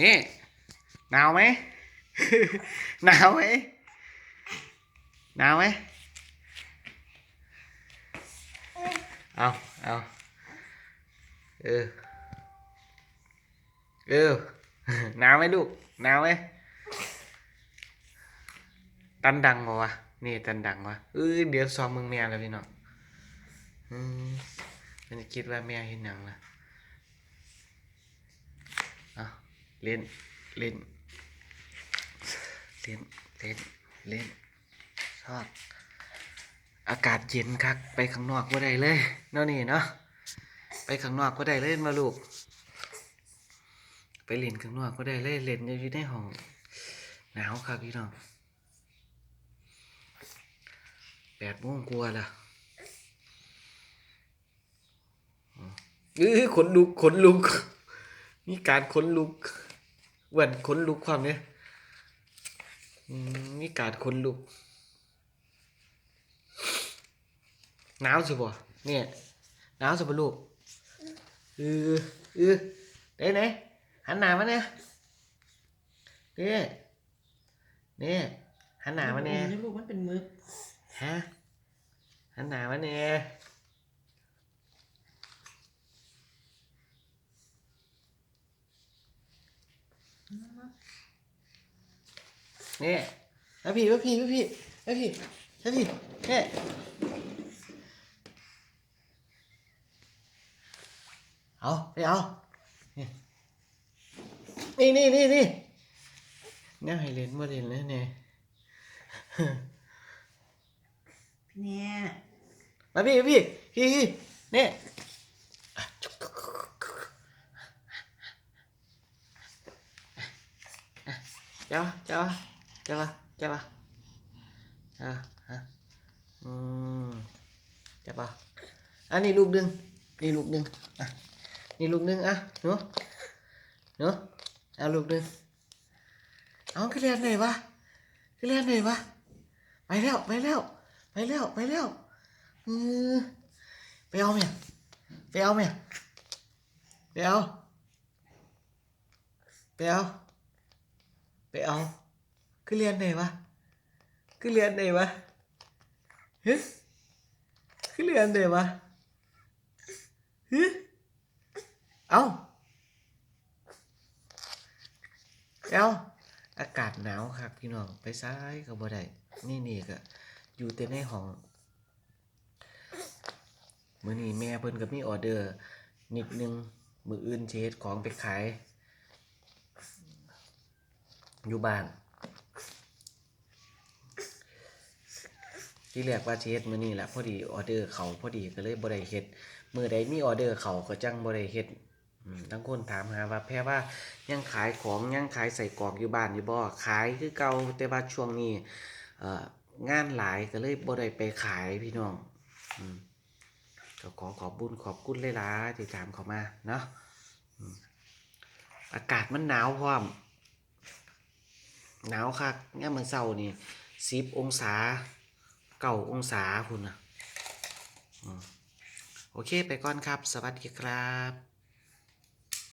นี่หนาวไหม หนาวไหมหนาวไหมเอาเอาเออเออหนาวไหมลูกหนาวไหมตันดังวะนี่ตันดังวะเออเดี๋ยวซ้อมมึงแม่แล้วพี่น้องอืมมันจะคิดว่าแม่เห็นหนังละเอา เล่น เล่น เล่น เล่น เล่น ชอบ อากาศเย็นคัก ไปข้างนอกก็ได้เลยเนาะนี่เนาะ ไปข้างนอกก็ได้เลยมาลูก ไปเล่นข้างนอกก็ได้เลยเล่นอยู่ในห้อง หนาวครับพี่น้องแปดโมงกลัวาและเออขนลุกขนลุก มีการขนลุก เหวันขนลุกความเนี้ยอืมมีการขนลุกหนาวสิบ่เนี่ยหนาวสิบ่ลูกเออเออไหนไหนหันหน้ามาเนี่ยนี่นี่หันหน้ามาเนี่ยลูกมันเป็นมึกฮะหันหน้ามาเนี่ย นี่มาพี่มาพี่มาพี่มาพี่มาพี่นี่เอาไปเอานี่นี่นี่นี่เนี่ยให้เล่นบ่เล่นเลยเนี่ยเนี่ยมาพี่มาพี่พี่พี่เนี่ยเจ้าเจ้าเจ้าเจ้าอะฮะอืมเจ้าป่ะอันนี้ลูกดึงนี่ลูกดึงอะนี่ลูกดึงอะหนูหนูเอาลูกดึงเอาขึ้นเรียนไหนวะขึ้นเรียนไหนวะไปแล้วไปแล้วไปแล้วไปแล้วเออไปเอาเมียไปเอาเมียไปเอาไปเอา ไปเอาคือเรียนไหนวะคือเรียนไหนวะเฮ้ยคือเรียนไหนวะเฮ้ยเอาเอาอากาศหนาวครับพี่น้องไปซ้ายก็บ่ได้นี่นี่ก็อยู่แต่ในห้องมื้อนี้แม่เพิ่นก็มีออเดอร์นิดนึง มืออื่นเฮ็ดของไปขาย อยู่บ้านที่แรกว่าเฮ็ดมื้อนี้แหละพอดีออเดอร์เขาพอดีก็เลยบ่ได้เฮ็ดมื้อใดมีออเดอร์เขาก็จังบ่ได้เฮ็ดทั้งคนถามหาว่าแพ่ว่ายังขายของยังขายใส่กรอกอยู่บ้านอยู่บ่ขายคือเก่าแต่ว่าช่วงนี้เอ่องานหลายก็เลยบ่ได้ไปขายพี่น้องอืมก็ขอขอบบุญขอบคุณเลยล่ะที่ถามเขามาเนาะอืมอากาศมันหนาวพร้อม หนาวคักเนี่ยมันเศร้านี่สิบองศาเก่าองศาคุณนะโอเคไปก่อนครับ สวัสดีครับ